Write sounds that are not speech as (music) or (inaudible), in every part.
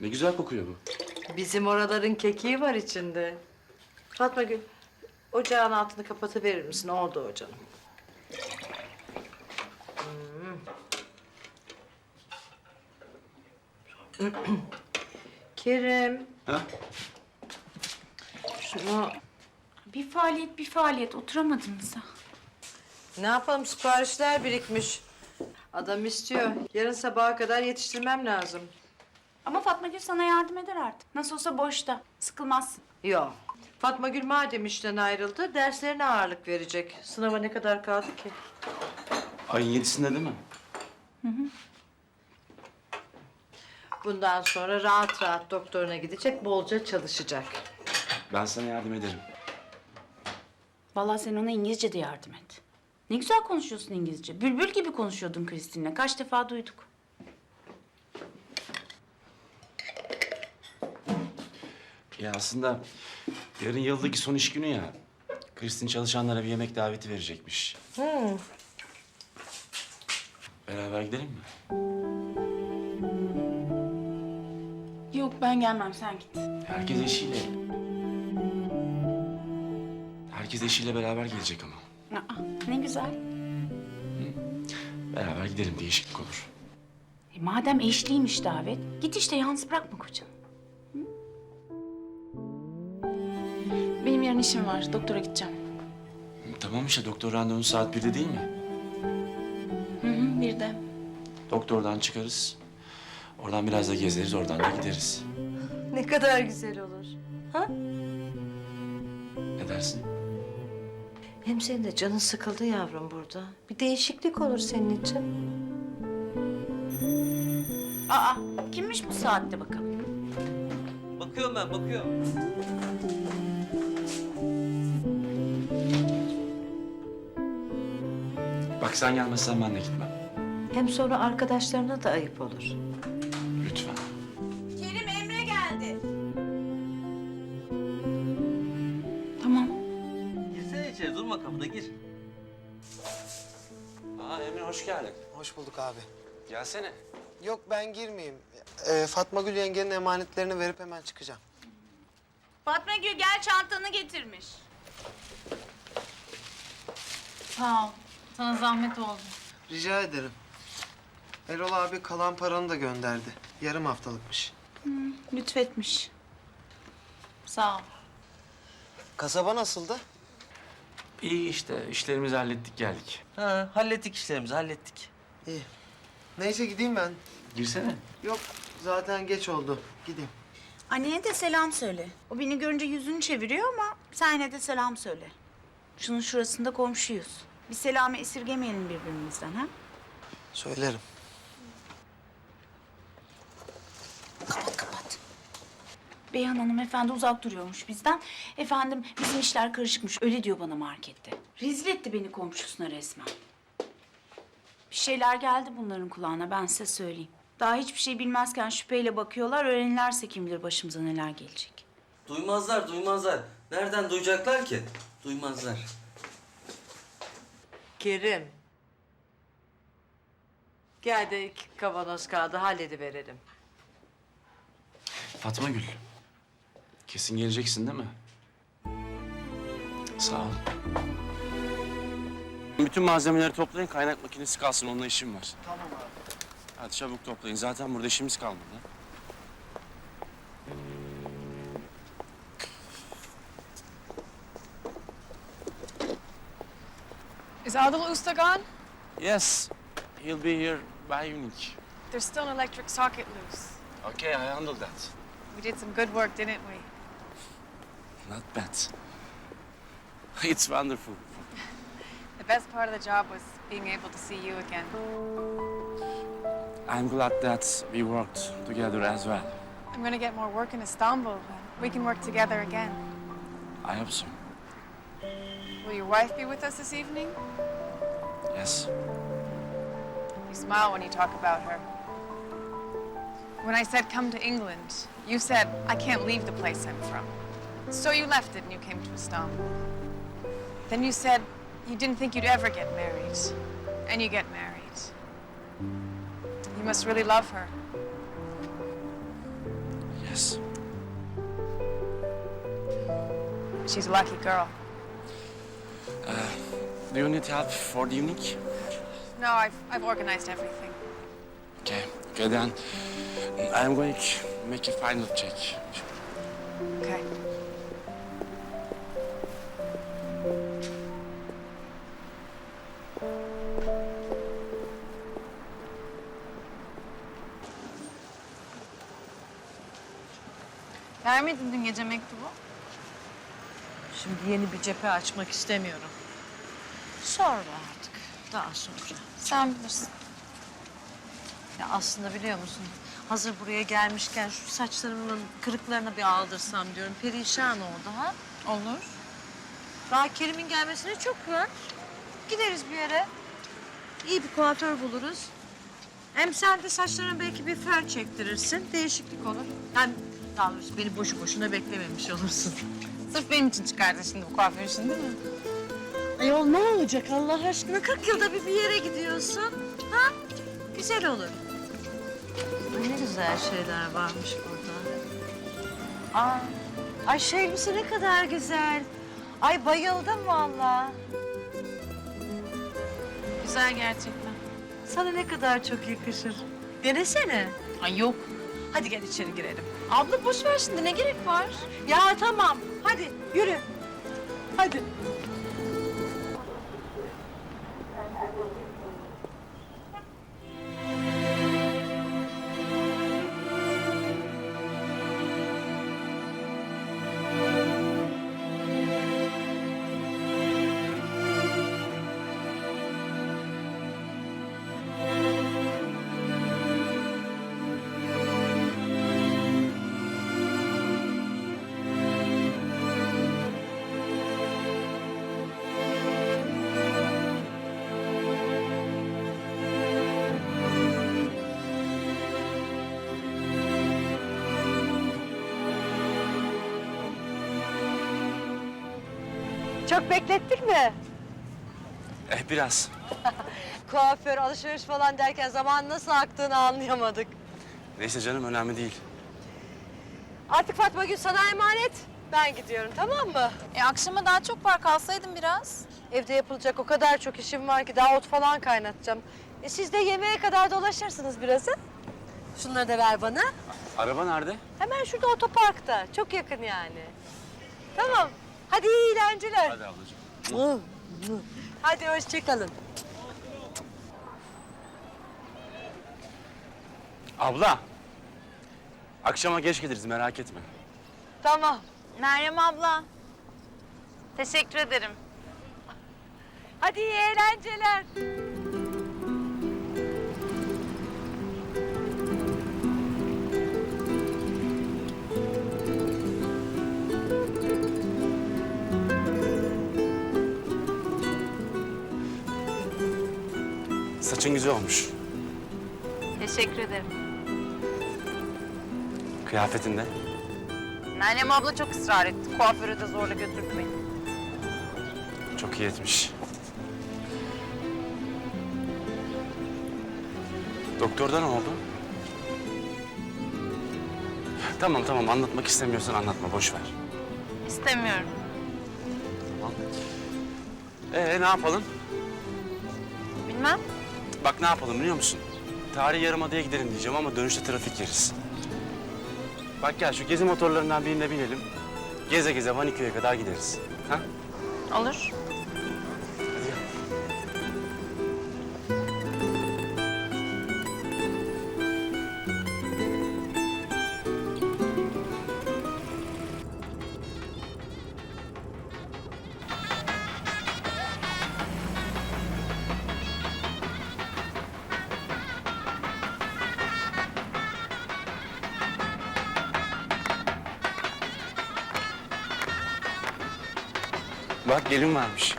Ne güzel kokuyor bu. Bizim oraların kekiği var içinde. Fatma Gül, ocağın altını kapatıverir misin? Oldu o canım. Hmm. (clears throat) Kerim, Ha? şunu Bir faaliyet bir faaliyet oturamadınız ha. ne yapalım siparişler birikmiş. Adam istiyor. Yarın sabaha kadar yetiştirmem lazım. Ama Fatma Gül sana yardım eder artık. Nasıl olsa boşta. Sıkılmazsın. Yok. Fatma Gül madem işten ayrıldı, derslerine ağırlık verecek. Sınava ne kadar kaldı ki? Ayın yedisinde değil mi? Bundan sonra rahat rahat doktoruna gidecek, bolca çalışacak. Ben sana yardım ederim. Vallahi sen ona İngilizce de yardım et. Ne güzel konuşuyorsun İngilizce. Bülbül gibi konuşuyordun Kristin'le. Kaç defa duyduk. Ya aslında yarın yıldaki son iş günü ya. Kristin çalışanlara bir yemek daveti verecekmiş. Beraber gidelim mi? Yok ben gelmem sen git. Herkes eşiyle. Herkes eşiyle beraber gelecek ama. Aa, ne güzel. Beraber gidelim değişiklik olur. E, madem eşliymiş davet, git işte yalnız bırakma kocanı. Yarın işim var. Doktora gideceğim. Tamam işte doktor randevun saat birde değil mi? Hı hı, bir de. Doktordan çıkarız. Oradan biraz da gezeriz, oradan da gideriz. Ne kadar güzel olur. Ne dersin? Hem senin de canın sıkıldı yavrum burada. Bir değişiklik olur senin için. Aa, kimmiş bu saatte bakalım? Bakıyorum ben, bakıyorum. Bak sen gelmezsen ben de gitmem. Hem sonra arkadaşlarına da ayıp olur. Lütfen. Kerim Emre geldi. Tamam. Girsene içeri, durma kapıda gir. Aa Emre hoş geldin. Hoş bulduk abi. Gelsene. Yok ben girmeyeyim. Ee, Fatma Gül yengenin emanetlerini verip hemen çıkacağım. Fatma Gül gel çantanı getirmiş. Sağ ol. Sana zahmet oldu. Rica ederim. Erol abi kalan paranı da gönderdi. Yarım haftalıkmış. Lütfetmiş. Sağ ol. Kasaba nasıldı? İyi işte işlerimizi hallettik geldik. Ha, hallettik işlerimizi, hallettik. İyi. Neyse gideyim ben. Girsene. Yok zaten geç oldu. Gideyim. Annene de selam söyle. O beni görünce yüzünü çeviriyor ama sen yine de selam söyle. Şunun şurasında komşuyuz. Bir selamı esirgemeyelim birbirimizden ha. Söylerim. Kapat kapat. Beyhan hanımefendi uzak duruyormuş bizden. Efendim bizim işler karışıkmış öyle diyor bana markette. Rezil etti beni komşusuna resmen. Bir şeyler geldi bunların kulağına ben size söyleyeyim. Daha hiçbir şey bilmezken şüpheyle bakıyorlar. Öğrenirlerse kim bilir başımıza neler gelecek. Duymazlar, duymazlar. Nereden duyacaklar ki? Duymazlar. Kerim. Gel de iki kavanoz kağıdı hallediverelim. Fatma Gül. Kesin geleceksin değil mi? Sağ ol. Bütün malzemeleri toplayın, kaynak makinesi kalsın. Onunla işim var. Tamam abi. Hadi çabuk toplayın. Zaten burada işimiz kalmadı. Is Adil Usta gone? Yes, he'll be here by evening. There's still an electric socket loose. Okay, I handled that. We did some good work, didn't we? Not bad. (laughs) It's wonderful. The best part of the job was being able to see you again. I'm glad that we worked together as well. I'm gonna get more work in Istanbul. and We can work together again. I hope so. Will your wife be with us this evening? Yes. You smile when you talk about her. When I said come to England, you said I can't leave the place I'm from. So you left it and you came to Istanbul. Then you said you didn't think you'd ever get married. And you get married. You must really love her. Yes. She's a lucky girl. Do you need help for the evening? No, I've, I've organized everything. Okay. Okay then. I'm going to make a final check. Okay. Vermedin dün gece mektubu. Şimdi yeni bir cephe açmak istemiyorum. Sonra artık. Daha sonra. Sen bilirsin. Ya aslında biliyor musun? Hazır buraya gelmişken şu saçlarımın kırıklarına bir aldırsam diyorum. Perişan oldu ha. Olur. Daha Kerim'in gelmesine çok var. Gideriz bir yere. İyi bir kuaför buluruz. Hem sen de saçlarına belki bir fön çektirirsin. Değişiklik olur. Yani daha doğrusu beni boşu boşuna beklememiş olursun. Sırf benim için çıkardın şimdi bu kuaför işini değil mi? Ayol ne olacak Allah aşkına? 40 yılda bir bir yere gidiyorsun. Ha? Güzel olur. Ne güzel şeyler varmış burada. Aa, ay şu elbise ne kadar güzel. Ay bayıldım vallahi. Güzel gerçekten. Sana ne kadar çok yakışır. Denesene. Ay yok. Hadi gel içeri girelim. Abla boş ver şimdi ne gerek var? Ya tamam. Hadi yürü. Hadi. Çok beklettik mi? Eh biraz. (laughs) Kuaför, alışveriş falan derken zaman nasıl aktığını anlayamadık. Neyse canım önemli değil. Artık Fatma Gül sana emanet. Ben gidiyorum tamam mı? E akşama daha çok var kalsaydın biraz. Evde yapılacak o kadar çok işim var ki daha ot falan kaynatacağım. E siz de yemeğe kadar dolaşırsınız biraz ha? Şunları da ver bana. Araba nerede? Hemen şurada otoparkta. Çok yakın yani. Tamam. Hadi iyi eğlenceler. Hadi ablacığım. Hadi hoşçakalın. Abla. Akşama geç geliriz merak etme. Tamam. Meryem abla. Teşekkür ederim. Hadi iyi eğlenceler. Saçın güzel olmuş. Teşekkür ederim. Kıyafetin de. Meryem abla çok ısrar etti. Kuaföre de zorla götürdü beni. Çok iyi etmiş. Doktorda ne oldu? Tamam tamam anlatmak istemiyorsan anlatma boş ver. İstemiyorum. Ee ne yapalım? Bilmem. Bak ne yapalım biliyor musun? Tarihi Yarımada'ya gidelim diyeceğim ama dönüşte trafik yeriz. Bak gel şu gezi motorlarından birine binelim. Geze geze Vaniköy'e kadar gideriz. Ha? Olur. Bak gelin varmış.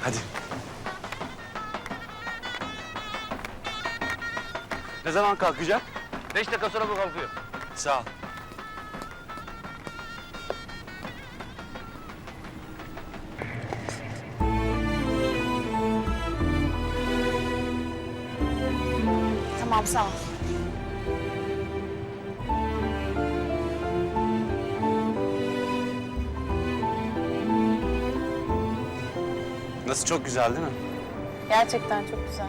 Hadi. Ne zaman kalkacak? Beş dakika sonra bu kalkıyor. Sağ ol. Tamam sağ ol. Nasıl çok güzel değil mi? Gerçekten çok güzel.